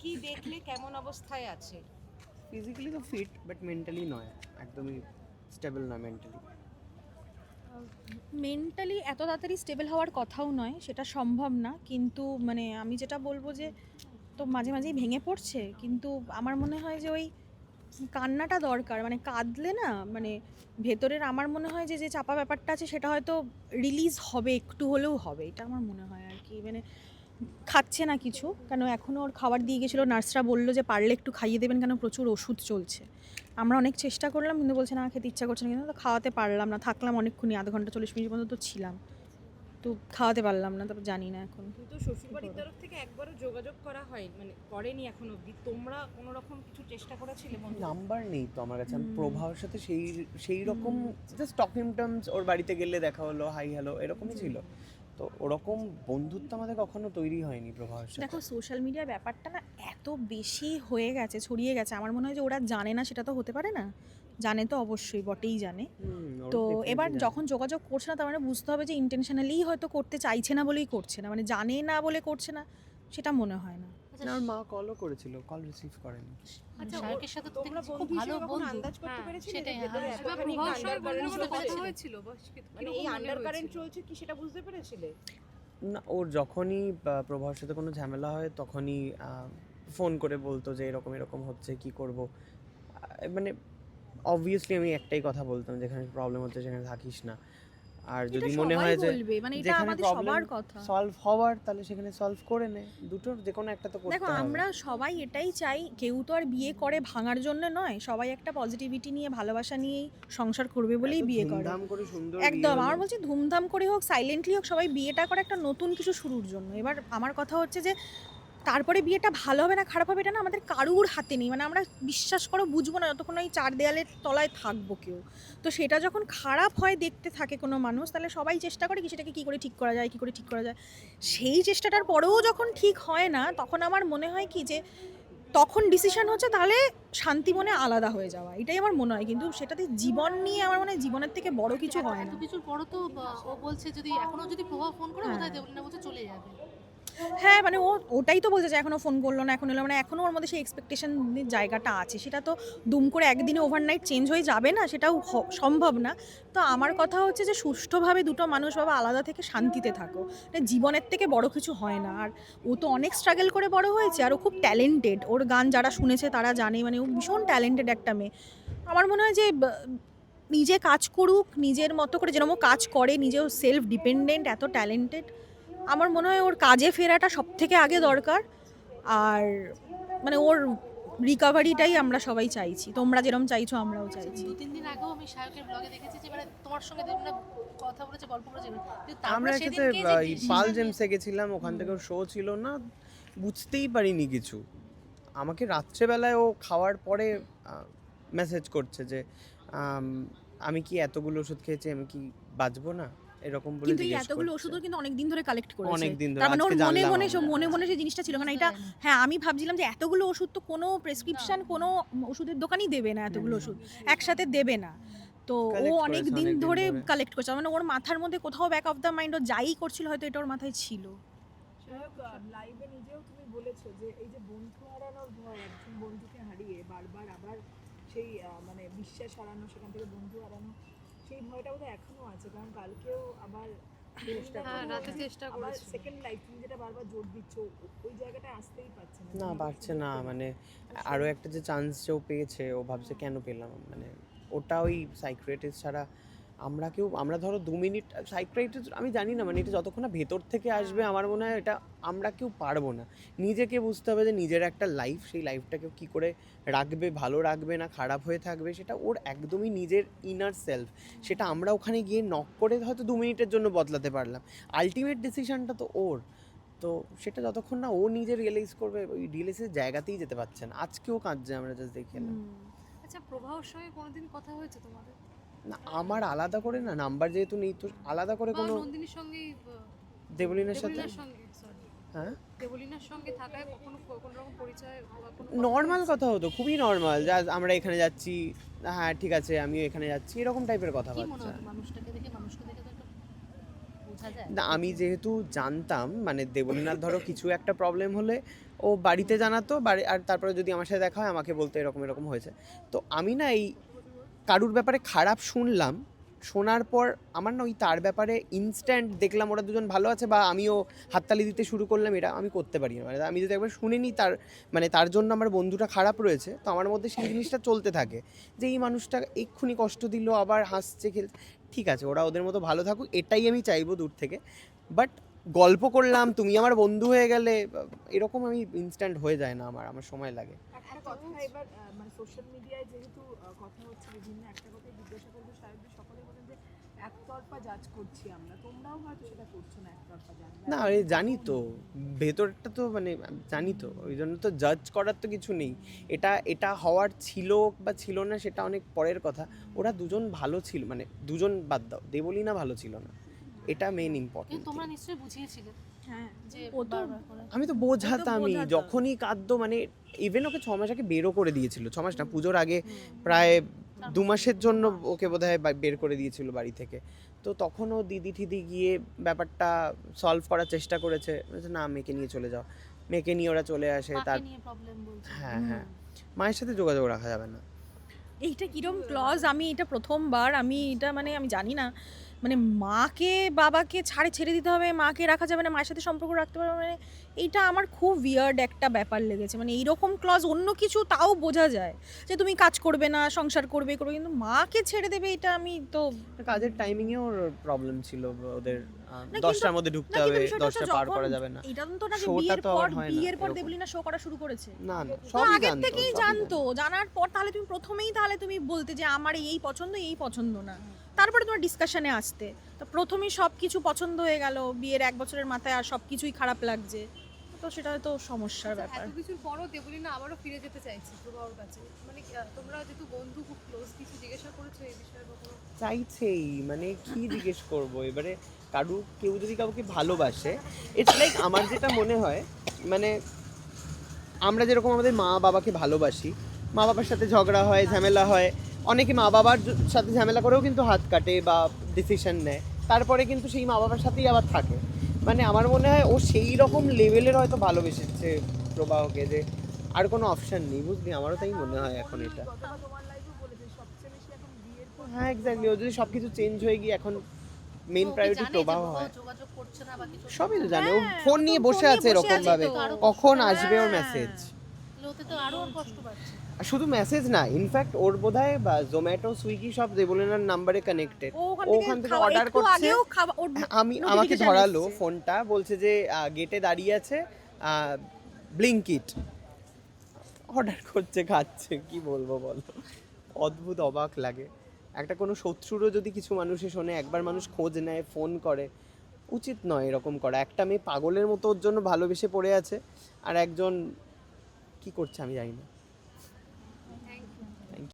কি দেখলে কেমন অবস্থায় আছে? ফিজিক্যালি তো ফিট বাট মেন্টালি নয় একদমই স্টেবল না মেন্টালি মেন্টালি এত তাড়াতাড়ি স্টেবল হওয়ার কথাও নয় সেটা সম্ভব না কিন্তু মানে আমি যেটা বলব যে তো মাঝে মাঝেই ভেঙে পড়ছে কিন্তু আমার মনে হয় যে ওই কান্নাটা দরকার মানে কাঁদলে না মানে ভেতরের আমার মনে হয় যে যে চাপা ব্যাপারটা আছে সেটা হয়তো রিলিজ হবে একটু হলেও হবে এটা আমার মনে হয় আর কি মানে খাচ্ছে না কিছু। কেন এখনও ওর খাবার দিয়ে গেছিল নার্সরা বলল যে পারলে একটু খাইয়ে দেবেন কেন? প্রচুর ওষুধ চলছে। আমরা অনেক চেষ্টা করলাম কিন্তু বলছে না খেতে ইচ্ছা করছে না। কিন্তু তো খাওয়াতে পারলাম না থাকলাম অনেকক্ষণই আধ ঘণ্টা চল্লিশ মিনিট পর্যন্ত তো ছিলাম। তো খাওয়াতে পারলাম না তারপর জানি না এখন। কিন্তু শ্বশুরবাড়ির তরফ থেকে একবারও যোগাযোগ করা হয় মানে করেনি এখন অবধি। তোমরা কোনো রকম কিছু চেষ্টা করেছিলে নাম্বার নেই তো আমার কাছে। প্রভাবের সাথে সেই সেই রকম জাস্ট টকিং টার্মস ওর বাড়িতে গেলে দেখা হলো হাই হ্যালো এরকমই ছিল। তো ওরকম বন্ধুত্ব আমাদের কখনো তৈরি হয়নি প্রভাস দেখো সোশ্যাল মিডিয়ার ব্যাপারটা না এত বেশি হয়ে গেছে ছড়িয়ে গেছে। আমার মনে হয় যে ওরা জানে না সেটা তো হতে পারে না। জানে তো অবশ্যই বটেই জানে। তো এবার যখন যোগাযোগ করছে না তার মানে বুঝতে হবে যে ইন্টেনশনালি হয়তো করতে চাইছে না বলেই করছে না। মানে জানে না বলে করছে না সেটা মনে হয় না। না, ওর মা কলও করেছিল কল রিসিভ করেনি। আচ্ছা সাথে তো দেখছি খুব ভালো বন্ধু। আন্দাজ করতে হ্যাঁ, পেরেছিলে সেটাই, হ্যাঁ। হয়েছিল মানে এই আন্ডারকারেন্ট চলছে কি সেটা বুঝতে পেরেছিলে? না ওর যখনই আহ, প্রভার সাথে কোনো ঝামেলা হয় তখনই ফোন করে বলতো যে এরকম এরকম হচ্ছে কি করব? মানে অবভিয়াসলি আমি একটাই কথা বলতাম যেখানে প্রবলেম হচ্ছে সেখানে থাকিস না। আর যদি মনে হয় যে মানে এটা যেখানে সবার কথা। সলভ হওয়ার তাহলে সেখানে সলভ করে নে। দুটোর যে কোনো একটা তো করতে দেখো আমরা সবাই এটাই চাই কেউ তো আর বিয়ে করে ভাঙার জন্য নয়। সবাই একটা পজিটিভিটি নিয়ে ভালোবাসা নিয়েই সংসার করবে বলেই বিয়ে করে। ধুমধাম করে সুন্দর একদম আমার। বলছি ধুমধাম করে হোক সাইলেন্টলি হোক সবাই বিয়েটা করে একটা নতুন কিছু শুরুর জন্য। এবার আমার কথা হচ্ছে যে তারপরে বিয়েটা ভালো হবে না খারাপ হবে এটা না আমাদের কারুর হাতে নেই। মানে আমরা বিশ্বাস করো বুঝব না যতক্ষণ ওই চার দেয়ালের তলায় থাকব কেউ। তো সেটা যখন খারাপ হয় দেখতে থাকে কোনো মানুষ তাহলে সবাই চেষ্টা করে কি সেটাকে কী করে ঠিক করা যায় কী করে ঠিক করা যায়। সেই চেষ্টাটার পরেও যখন ঠিক হয় না তখন আমার মনে হয় কি যে তখন ডিসিশন হচ্ছে তাহলে শান্তি মনে আলাদা হয়ে যাওয়া। এটাই আমার মনে হয়। কিন্তু সেটাতে জীবন নিয়ে আমার মনে হয় জীবনের থেকে বড় কিছু হয় না। কিছুর পরও তো ও বলছে যদি এখনও যদি প্রভাব ফোন করে হ্যাঁ। বোধহয় দেবলিনা বলছে চলে যাবে। হ্যাঁ মানে ও, ওটাই তো বলছে যে এখনও ফোন করল না, এখন এলো মানে এখনও ওর মধ্যে সেই এক্সপেকটেশন জায়গাটা আছে। সেটা তো দুম করে একদিনে ওভারনাইট চেঞ্জ হয়ে যাবে না, সেটাও সম্ভব না। তো আমার কথা হচ্ছে যে সুষ্ঠুভাবে দুটো মানুষ বাবা আলাদা থেকে শান্তিতে থাকো। মানে জীবনের থেকে বড় কিছু হয় না। আর ও তো অনেক স্ট্রাগল করে বড় হয়েছে, আর ও খুব ট্যালেন্টেড ওর গান যারা শুনেছে তারা জানে মানে ও ভীষণ ট্যালেন্টেড একটা মেয়ে। আমার মনে হয় যে নিজে কাজ করুক, নিজের মতো করে যেরকম কাজ করে, নিজেও সেলফ ডিপেন্ডেন্ট এত ট্যালেন্টেড আমার মনে হয় ওর কাজে ফেরাটা সব থেকে আগে দরকার। আর মানে ওর রিকাভারিটাই আমরা সবাই চাইছি। তোমরা যেরকম চাইছো আমরাও চাইছি। দু তিন দিন আগেও আমি শাহরুখের ব্লগে দেখেছি যে মানে তোমার সঙ্গে দেবলিনা কথা বলেছে গল্প করেছে আমরা একসাথে সেদিনকে এই পাল জেমসে গেছিলাম ওখান থেকে শো ছিল না বুঝতেই পারিনি কিছু। আমাকে রাত্রেবেলায় ও খাওয়ার পরে মেসেজ করছে যে আমি কি এতগুলো ওষুধ খেয়েছি আমি কি বাঁচবো না? এরকম বলে কিন্তু এই এতগুলো। ওষুধও কিন্তু অনেক দিন ধরে কালেক্ট করেছে। অনেক দিন ধরে তার মানে ওর মনে মনে মনে মনে সেই জিনিসটা ছিল কারণ এটা হ্যাঁ আমি ভাবছিলাম যে এতগুলো ওষুধ তো কোনো প্রেসক্রিপশন কোনো ওষুধের দোকানই দেবে না এতগুলো ওষুধ। একসাথে দেবে না। তো ও অনেক দিন ধরে ধরে। কালেক্ট করছে। মানে ওর মাথার মধ্যে কোথাও ব্যাক অফ দ্য মাইন্ড ও যাই করছিল হয়তো এটা ওর মাথায় ছিল। লাইভে নিজেও তুমি বলেছ যে এই যে বন্ধু হারানোর ভয় একজন বন্ধুকে হারিয়ে বারবার আবার সেই মানে বিশ্বাস হারানো সেখান থেকে বন্ধু হারানো সেই ভয়টা বোধহয় এখনও আছে কারণ কালকেও আবার হ্যাঁ, রাতে চেষ্টা সেকেন্ড লাইফ তুমি যেটা বারবার জোর দিচ্ছ ওই জায়গাটা আসতেই পারছে না। না পারছে না মানে আরও একটা যে চান্স যে ও পেয়েছে ও ভাবছে কেন পেলাম মানে ওটা ওই সাইক্রেটিস্ট ছাড়া আমরা কেউ আমরা ধরো দু মিনিট সাইক্রেটিস্ট আমি জানি না মানে এটা যতক্ষণ না ভেতর থেকে আসবে আমার মনে হয় এটা আমরা কেউ পারব না। নিজেকে বুঝতে হবে যে নিজের একটা লাইফ সেই লাইফটাকে কী করে রাখবে ভালো রাখবে না খারাপ হয়ে থাকবে সেটা ওর একদমই নিজের ইনার সেলফ সেটা আমরা ওখানে গিয়ে নক করে হয়তো দু মিনিটের জন্য বদলাতে পারলাম। আলটিমেট ডিসিশানটা তো ওর। তো সেটা যতক্ষণ না ও নিজে রিয়েলাইজ করবে ওই রিয়েলাইজের জায়গাতেই যেতে পারছে না। আজকেও কাঁদছে আমরা জাস্ট দেখে আচ্ছা প্রভার সঙ্গে কোনোদিন কথা হয়েছে তোমাদের? না আমার আলাদা করে না নাম্বার যেহেতু নেই তো আলাদা করে কোনো নন্দিনীর সঙ্গে দেবলিনের সাথে? দেবলিনার হ্যাঁ? দেবলিনার সঙ্গে থাকায় কখনো কোনো রকম পরিচয় কোনো নর্মাল কথা হতো খুবই নর্মাল যা আমরা এখানে যাচ্ছি হ্যাঁ ঠিক আছে আমিও এখানে যাচ্ছি এরকম টাইপের কথা মনে মানুষটাকে দেখে মানুষকে দেখে তো না আমি যেহেতু জানতাম মানে দেবলীনাথ ধরো কিছু একটা প্রবলেম হলে ও বাড়িতে জানাতো বাড়ি আর তারপরে যদি আমার সাথে দেখা হয় আমাকে বলতো এরকম এরকম হয়েছে। তো আমি না এই কারুর ব্যাপারে খারাপ শুনলাম, শোনার পর আমার না ওই তার ব্যাপারে ইনস্ট্যান্ট দেখলাম ওরা দুজন ভালো আছে বা আমিও হাততালি দিতে শুরু করলাম, এটা আমি করতে পারি না। মানে আমি যদি একবার শুনে নিই তার মানে তার জন্য আমার বন্ধুটা খারাপ রয়েছে, তো আমার মধ্যে সেই জিনিসটা চলতে থাকে যে এই মানুষটা এক্ষুনি কষ্ট দিল, আবার হাসছে, খেলছে। ঠিক আছে, ওরা ওদের মতো ভালো থাকুক, এটাই আমি চাইব দূর থেকে। বাট গল্প করলাম তুমি আমার বন্ধু হয়ে গেলে এরকম আমি ইনস্ট্যান্ট হয়ে যায় না আমার আমার সময় লাগে। মানে সোশ্যাল মিডিয়ায় যেহেতু কথা হচ্ছে বিভিন্ন একটা কথাই জিজ্ঞাসা করব সাহেবদের সকলে বলেন যে একতরফা জাজ করছি আমরা তোমরাও হয়তো সেটা করছ না একতরফা জাজ না আরে জানি তো ভেতরটা তো মানে জানি তো ওই জন্য তো জাজ করার তো কিছু নেই। এটা এটা হওয়ার ছিল বা ছিল না সেটা অনেক পরের কথা। ওরা দুজন ভালো ছিল মানে দুজন বাদ দাও দেবলি না ভালো ছিল না। এটা মেন ইম্পর্টেন্ট তোমরা নিশ্চয়ই বুঝিয়েছিলে হ্যাঁ আমি তো বোঝাতামই যখনই কাঁদতো মানে ইভেন ওকে ছ মাস আগে বেরও করে দিয়েছিল ছ মাস না পুজোর আগে প্রায় দু মাসের জন্য ওকে বোধহয় বা- বের করে দিয়েছিল বাড়ি থেকে। তো তখনও দিদি ঠিদি গিয়ে ব্যাপারটা সলভ করার চেষ্টা করেছে। বলেছে, না মেয়েকে নিয়ে চলে যাও। মেয়েকে নিয়ে ওরা চলে আসে তার প্রবলেম হ্যাঁ হ্যাঁ। মায়ের সাথে যোগাযোগ রাখা যাবে না। এইটা কিরম ক্লজ আমি এটা প্রথমবার আমি এটা মানে আমি জানি না। মানে মাকে বাবাকে ছাড়ে ছেড়ে দিতে হবে মাকে রাখা যাবে না মায়ের সাথে সম্পর্ক রাখতে পারবে মানে এইটা আমার খুব উইয়ার্ড একটা ব্যাপার লেগেছে। মানে এইরকম ক্লজ অন্য কিছু তাও বোঝা যায় যে তুমি কাজ করবে না সংসার করবে করবে কিন্তু মাকে ছেড়ে দেবে এটা আমি তো কাজের টাইমিংয়ে ওর প্রবলেম ছিল ওদের দশটার মধ্যে ঢুকতে হবে দশটা পার করা যাবে না। এটা তো না যে বিয়ের পর বিয়ের পর। দেবলিনা শো করা শুরু করেছে। না না তো সবই আগের থেকেই জানতো। জানার পর তাহলে তুমি প্রথমেই তাহলে তুমি বলতে যে আমার এই পছন্দ এই পছন্দ না। তারপরে তোমার ডিসকাশনে আসতে। তো প্রথমেই সব কিছু পছন্দ হয়ে গেল বিয়ের এক বছরের মাথায় আর সব কিছুই খারাপ লাগছে। তো সেটা তো সমস্যার ব্যাপার। এত কিছুর পরও দেবলিনা আবারও ফিরে যেতে চাইছি প্রভাবর কাছে। মানে তোমরা যেহেতু বন্ধু খুব ক্লোজ কিছু জিজ্ঞাসা করেছ এই বিষয়ে চাইছেই মানে কি জিজ্ঞেস করব? এবারে কারু কেউ যদি কাউকে ভালোবাসে ইটস লাইক আমার যেটা মনে হয় মানে আমরা যেরকম আমাদের মা বাবাকে ভালোবাসি মা বাবার সাথে ঝগড়া হয় ঝামেলা হয় অনেকে মা বাবার সাথে ঝামেলা করেও কিন্তু হাত কাটে বা ডিসিশন নেয়। তারপরে কিন্তু সেই মা বাবার সাথেই আবার থাকে। মানে আমার মনে হয় ও সেই রকম লেভেলের হয়তো ভালোবেসেছে প্রবাহকে যে আর কোনো অপশান নেই বুঝলি? আমারও তাই মনে হয় এখন এটা। হ্যাঁ এক্স্যাক্টলি ও যদি সব কিছু চেঞ্জ হয়ে গিয়ে এখন মেন প্রায়োরিটি প্রবাহ হয়। সবই তো জানে। ও হ্যাঁ, ফোন নিয়ে বসে আছে বসে এরকম ভাবে। কখন আসবে ওর হ্যাঁ। মেসেজ লোতে তো আরও কষ্ট পাচ্ছে। শুধু মেসেজ না ইনফ্যাক্ট ওর বোধহয় বা জোম্যাটো সুইগি সব দেবলেনার নাম্বারে কানেক্টেড ওখান থেকে একটু করছে। ওর আমি আমাকে ধরালো ফোনটা বলছে যে গেটে দাঁড়িয়ে আছে ব্লিঙ্কিট অর্ডার করছে খাচ্ছে কি বলব বলো। অদ্ভুত অবাক লাগে। একটা কোনো শত্রুরও যদি কিছু মানুষে শোনে একবার মানুষ খোঁজ নেয় ফোন করে উচিত নয় এরকম করা। একটা মেয়ে পাগলের মতো ওর জন্য ভালোবেসে পড়ে আছে আর একজন কি করছে আমি জানি না।